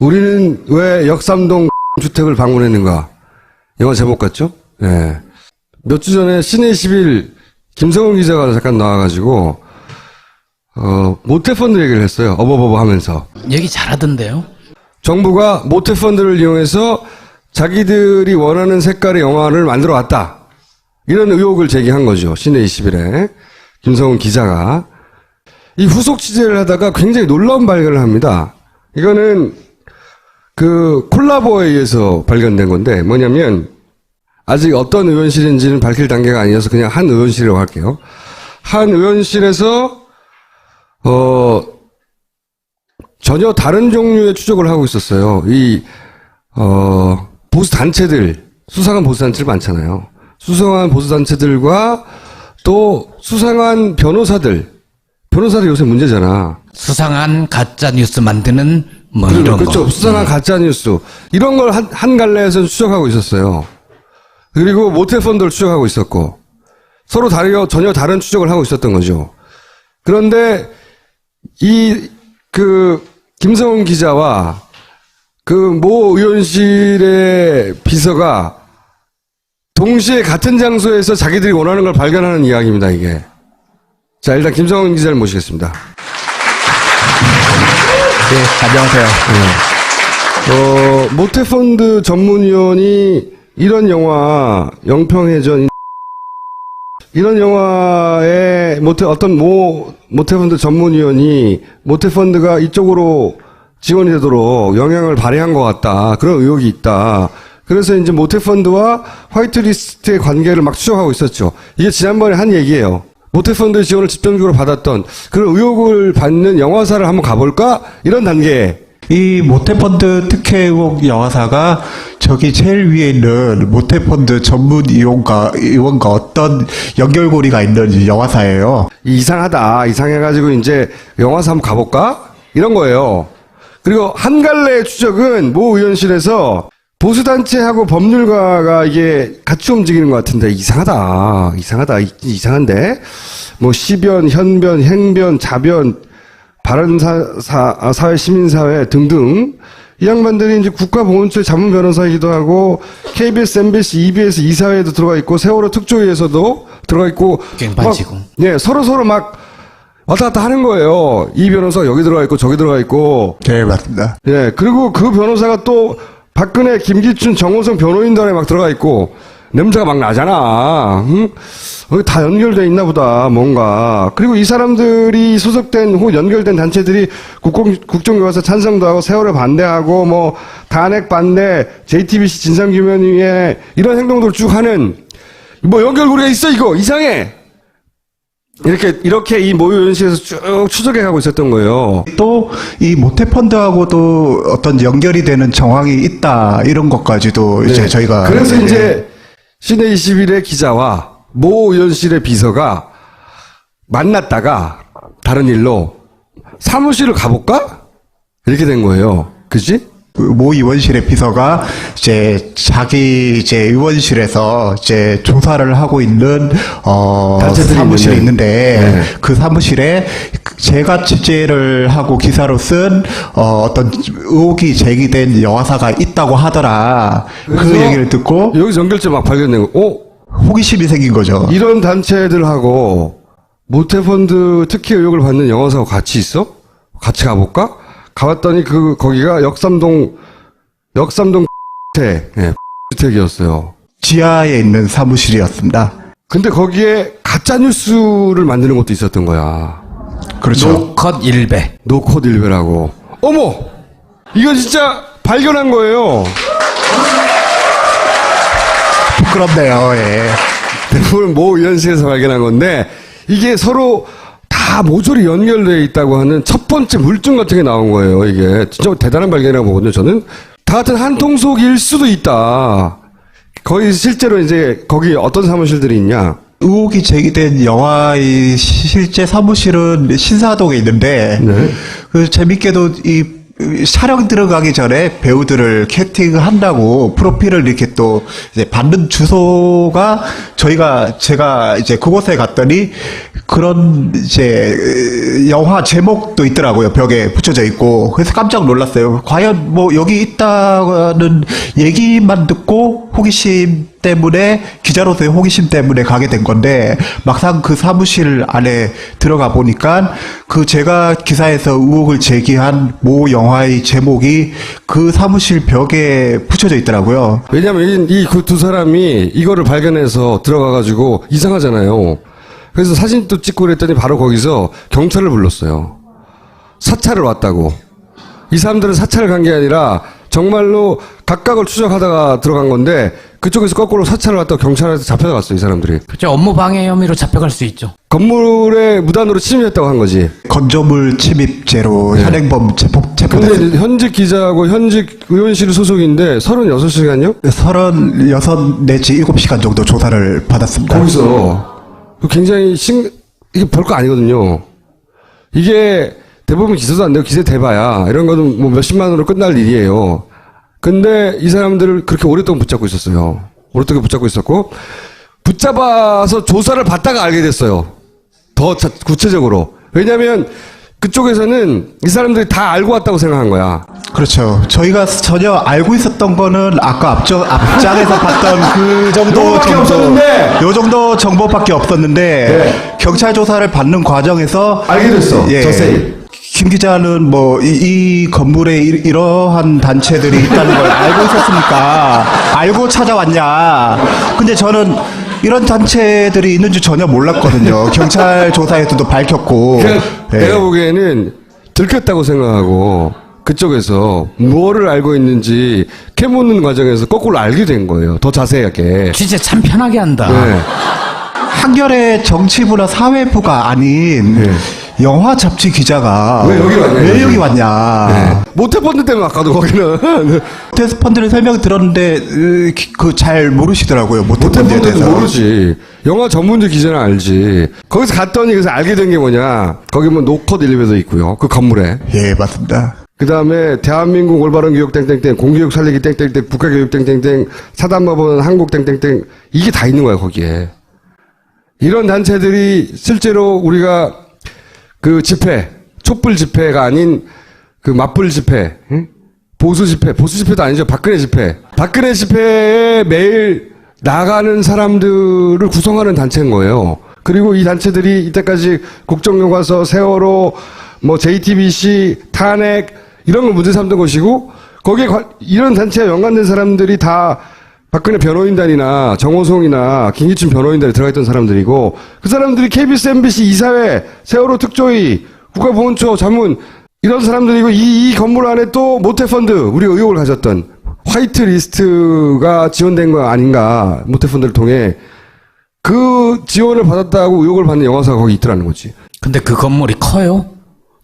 우리는 왜 역삼동 주택을 방문했는가? 영화 제목 같죠? 예. 몇주 전에 시내 10일 김성훈 기자가 잠깐 나와가지고, 어, 모태펀드 얘기를 했어요. 어버버버 하면서. 얘기 잘하던데요. 정부가 모태펀드를 이용해서 자기들이 원하는 색깔의 영화를 만들어 왔다. 이런 의혹을 제기한 거죠. 시내 21에. 김성훈 기자가. 이 후속 취재를 하다가 굉장히 놀라운 발견을 합니다. 이거는 그 콜라보에 의해서 발견된 건데 뭐냐면 아직 어떤 의원실인지는 밝힐 단계가 아니어서 그냥 한 의원실이라고 할게요. 한 의원실에서 어 전혀 다른 종류의 추적을 하고 있었어요. 이, 어, 보수 단체들, 수상한 보수 단체들 많잖아요. 수상한 보수 단체들과 또 수상한 변호사들. 변호사들 요새 문제잖아. 수상한 가짜 뉴스 만드는 뭐 이런 그렇죠. 거. 수상한 가짜 뉴스. 이런 걸 한, 한 갈래에서 추적하고 있었어요. 그리고 모태펀드를 추적하고 있었고. 서로 다르게 전혀 다른 추적을 하고 있었던 거죠. 그런데 이, 그, 김성훈 기자와 그 모 의원실의 비서가 동시에 같은 장소에서 자기들이 원하는 걸 발견하는 이야기입니다, 이게. 자, 일단 김성훈 기자를 모시겠습니다. 네, 안녕하세요. 어, 모태펀드 전문위원이 이런 영화, 영평해전, 이런 영화에 모태, 어떤 모, 모태펀드 전문위원이 모태펀드가 이쪽으로 지원이 되도록 영향을 발휘한 것 같다. 그런 의혹이 있다. 그래서 이제 모태펀드와 화이트리스트의 관계를 막 추적하고 있었죠. 이게 지난번에 한 얘기예요. 모태펀드 지원을 집중적으로 받았던 그런 의혹을 받는 영화사를 한번 가볼까? 이런 단계에 이 모태펀드 특혜 의혹 영화사가 저기 제일 위에 있는 모태펀드 전문 이용가, 의원과 어떤 연결고리가 있는 영화사예요. 이상하다. 이상해가지고 이제 영화사 한번 가볼까? 이런 거예요. 그리고 한 갈래의 추적은 모 의원실에서 보수단체하고 법률가가 이게 같이 움직이는 것 같은데 이상하다. 이상하다. 이- 이상한데? 뭐 시변, 현변, 행변, 자변, 바른사, 사, 아, 사회, 시민사회 등등 이 양반들이 이제 국가보훈처의 자문 변호사이기도 하고 KBS, MBC, EBS 이사회에도 들어가 있고 세월호 특조위에서도 들어가 있고 깽판치고. 막, 네, 서로 서로 막 왔다 갔다 하는 거예요. 이 변호사 여기 들어가 있고 저기 들어가 있고 네, 맞습니다. 예, 그리고 그 변호사가 또 박근혜, 김기춘, 정호성 변호인단에 막 들어가 있고 냄새가 막 나잖아. 응? 다 연결돼 있나 보다, 뭔가. 그리고 이 사람들이 소속된 혹은 연결된 단체들이 국공, 국정교과서 찬성도 하고 세월에 반대하고 뭐 탄핵 반대, JTBC 진상규명위에 이런 행동들을 쭉 하는 뭐 연결고리가 있어, 이거. 이상해! 이렇게, 이렇게 이 모의연실에서 쭉 추적해 가고 있었던 거예요. 또 이 모태펀드하고도 어떤 연결이 되는 정황이 있다 이런 것까지도 이제 네. 저희가 그래서 네. 이제 시내 21의 기자와 모 의원실의 비서가 만났다가 다른 일로 사무실을 가볼까? 이렇게 된 거예요. 그지? 그모 의원실의 비서가 이제 자기 이제 의원실에서 이제 조사를 하고 있는 어 단체들이 사무실이 있는데. 있는데 네. 그 사무실에 제가 취재를 하고 기사로 쓴 어, 어떤 의혹이 제기된 영화사가 있다고 하더라. 그 얘기를 듣고 여기서 연결점 막 발견된 거. 어? 호기심이 생긴 거죠. 이런 단체들하고 모태펀드 특혜 의혹을 받는 영화사하고 같이 있어? 같이 가볼까? 가봤더니 그 거기가 역삼동 역삼동 주택 예, 주택이었어요. 지하에 있는 사무실이었습니다. 근데 거기에 가짜 뉴스를 만드는 것도 있었던 거야. 그렇죠. 노컷 일배. 노코드 일베라고. 어머! 이거 진짜 발견한 거예요. 부끄럽네요. 예. 대부분 모 의원실에서 발견한 건데, 이게 서로 다 모조리 연결되어 있다고 하는 첫 번째 물증 같은 게 나온 거예요, 이게. 진짜 대단한 발견이라고 보거든요, 저는. 다 같은 한 통속일 수도 있다. 거의 실제로 이제 거기 어떤 사무실들이 있냐. 의혹이 제기된 영화의 시- 실제 사무실은 신사동에 있는데 네. 그 재밌게도 이 촬영 들어가기 전에 배우들을 캐스팅한다고 프로필을 이렇게 또 이제 받는 주소가 저희가 제가 이제 그곳에 갔더니 그런 이제 영화 제목도 있더라고요. 벽에 붙여져 있고. 그래서 깜짝 놀랐어요. 과연 뭐 여기 있다는 얘기만 듣고 호기심 때문에 기자로서의 호기심 때문에 가게 된 건데 막상 그 사무실 안에 들어가 보니까 그 제가 기사에서 의혹을 제기한 모 영화의 제목이 그 사무실 벽에 붙여져 있더라고요. 왜냐면 이 그 두 사람이 이거를 발견해서 들어가가지고 이상하잖아요. 그래서 사진도 찍고 그랬더니 바로 거기서 경찰을 불렀어요. 사찰을 왔다고. 이 사람들은 사찰을 간 게 아니라 정말로 각각을 추적하다가 들어간 건데 그쪽에서 거꾸로 사찰을 왔다가 경찰한테 잡혀갔어요, 이 사람들이. 그렇죠. 업무 방해 혐의로 잡혀갈 수 있죠. 건물에 무단으로 침입했다고 한 거지. 건조물 침입죄로 현행범 체포, 근데 체포됐습니다. 이제 현직 기자하고 현직 의원실 소속인데 36시간요? 36 내지 7시간 정도 조사를 받았습니다. 거기서 그 굉장히 신 이게 별거 아니거든요. 이게 대부분 기소도 안 되고 기세 대봐야 이런 거는 뭐 몇십만 원으로 끝날 일이에요. 근데 이 사람들을 그렇게 오랫동안 붙잡고 있었어요. 오랫동안 붙잡고 있었고 붙잡아서 조사를 받다가 알게 됐어요. 더 자- 구체적으로. 왜냐하면 그쪽에서는 이 사람들이 다 알고 왔다고 생각한 거야. 그렇죠. 저희가 전혀 알고 있었던 거는 아까 앞장, 앞장에서 봤던 그 정도 요거밖에 정도, 없었는데! 요 정도 정보밖에 없었는데 경찰 조사를 받는 과정에서 알게 됐어. 자세히. 김 기자는 뭐이 건물에 이- 이러한 단체들이 있다는 걸 알고 있었습니까? 알고 찾아왔냐? 근데 저는 이런 단체들이 있는 줄 전혀 몰랐거든요. 경찰 조사에서도 밝혔고. 그러니까 예. 내가 보기에는 들켰다고 생각하고 그쪽에서 무엇을 알고 있는지 캐묻는 과정에서 거꾸로 알게 된 거예요. 더 자세하게. 취재 참 편하게 한다. 네. 한결의 정치부나 사회부가 아닌 영화 잡지 기자가 왜 여기 왔냐, 왜 여기. 여기 왔냐? 네. 모태펀드 때문에 아까도 거기는 모태펀드를 설명 들었는데 그 잘 모르시더라고요. 모태펀드에 대해서. 모르지. 영화 전문지 기자는 알지. 거기서 갔더니 그래서 알게 된 게 뭐냐. 거기 뭐 노컷 일리베이터 있고요. 그 건물에. 예, 맞습니다. 그 다음에 대한민국 올바른 교육 땡땡땡, 공교육 살리기 땡땡땡, 국가교육 땡땡땡, 사단법원 한국 땡땡땡 이게 다 있는 거야 거기에. 이런 단체들이 실제로 우리가 그 집회, 촛불 집회가 아닌 그 맞불 집회, 응? 보수 집회, 보수 집회도 아니죠. 박근혜 집회. 박근혜 집회에 매일 나가는 사람들을 구성하는 단체인 거예요. 그리고 이 단체들이 이때까지 국정교과서, 세월호, 뭐 JTBC, 탄핵 이런 걸 문제 삼던 것이고 거기에 관- 이런 단체와 연관된 사람들이 다 박근혜 변호인단이나 정호성이나 김기춘 변호인단에 들어가 있던 사람들이고 그 사람들이 KBS, MBC 이사회, 세월호 특조위, 국가보훈처 자문 이런 사람들이고 이, 이 건물 안에 또 모태펀드 우리 의혹을 가졌던 화이트 리스트가 지원된 거 아닌가 모태펀드를 통해 그 지원을 받았다고 의혹을 받는 영화사가 거기 있더라는 거지. 근데 그 건물이 커요?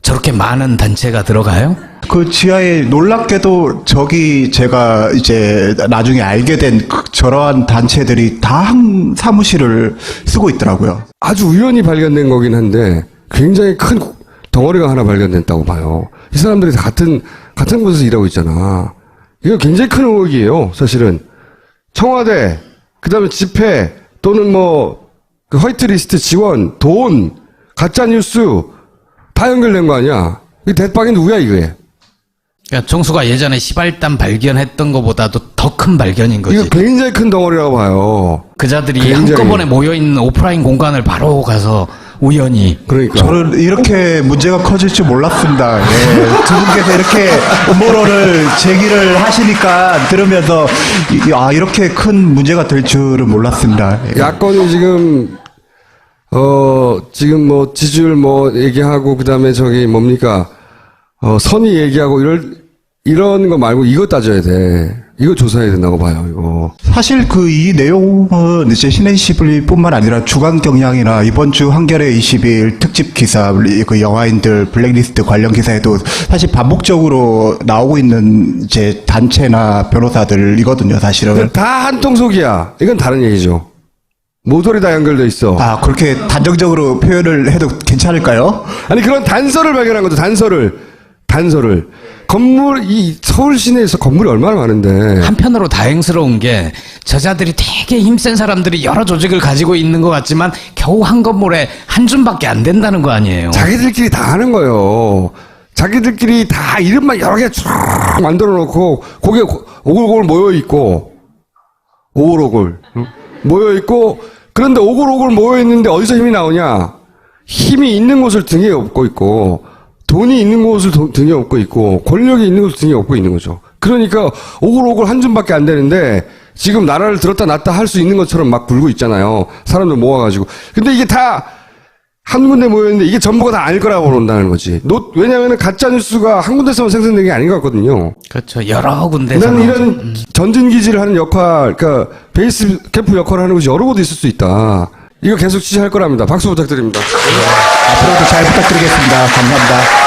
저렇게 많은 단체가 들어가요? 그 지하에 놀랍게도 저기 제가 이제 나중에 알게 된 그- 저러한 단체들이 다 한 사무실을 쓰고 있더라고요. 아주 우연히 발견된 거긴 한데 굉장히 큰 구- 덩어리가 하나 발견됐다고 봐요. 이 사람들이 다 같은 같은 곳에서 일하고 있잖아. 이거 굉장히 큰 의혹이에요. 사실은 청와대 그다음에 집회 또는 뭐 그 화이트리스트 지원 돈 가짜 뉴스 다 연결된 거 아니야? 이 대빵이 누구야 이게? 그러니까 정수가 예전에 시발단 발견했던 것보다도 더 큰 발견인 거지. 이거 굉장히 큰 덩어리라고 봐요. 그자들이 굉장히. 한꺼번에 모여 있는 오프라인 공간을 바로 가서 우연히 그러니까 저는 이렇게 문제가 커질 줄 몰랐습니다. 예, 두 분께서 이렇게 음모론을 제기를 하시니까 들으면서 이- 아 이렇게 큰 문제가 될 줄은 몰랐습니다. 예. 야권이 지금 어 지금 뭐 지지율 뭐 얘기하고 그다음에 저기 뭡니까 어 선의 얘기하고 이럴 이런 거 말고 이거 따져야 돼. 이거 조사해야 된다고 봐요. 이거. 사실 그 이 내용은 이제 신의21뿐만 아니라 주간 경향이나 이번 주 한겨레 20일 특집 기사 그 영화인들 블랙리스트 관련 기사에도 사실 반복적으로 나오고 있는 이제 단체나 변호사들이거든요, 사실은. 다 한통속이야. 이건 다른 얘기죠. 모조리 다 연결돼 있어. 아 그렇게 단정적으로 표현을 해도 괜찮을까요? 아니 그런 단서를 발견한 거죠. 단서를 단서를. 건물, 이 서울 시내에서 건물이 얼마나 많은데. 한편으로 다행스러운 게 저자들이 되게 힘센 사람들이 여러 조직을 가지고 있는 것 같지만 겨우 한 건물에 한 줌밖에 안 된다는 거 아니에요. 자기들끼리 다 하는 거예요. 자기들끼리 다 이름만 여러 개 쭉 만들어 놓고, 거기에 고- 오글오글 모여 있고, 오글오글. 응? 모여 있고, 그런데 오글오글 모여 있는데 어디서 힘이 나오냐? 힘이 있는 곳을 등에 업고 있고, 돈이 있는 곳을 도- 등에 업고 있고, 권력이 있는 곳을 등에 업고 있는 거죠. 그러니까 오글오글 한 줌밖에 안 되는데, 지금 나라를 들었다 놨다 할 수 있는 것처럼 막 굴고 있잖아요. 사람들 모아가지고. 근데 이게 다 한 군데 모여있는데 이게 전부가 다 아닐 거라고 본다는 거지. 노, 왜냐면은 가짜 뉴스가 한 군데서만 생성된 게 아닌 것 같거든요. 그렇죠. 여러 군데서 나는. 이런 전진 기지를 하는 역할, 그러니까 베이스 캠프 역할을 하는 곳이 여러 곳에 있을 수 있다. 이거 계속 지지할 거랍니다. 박수 부탁드립니다. 앞으로도 잘 부탁드리겠습니다. 감사합니다.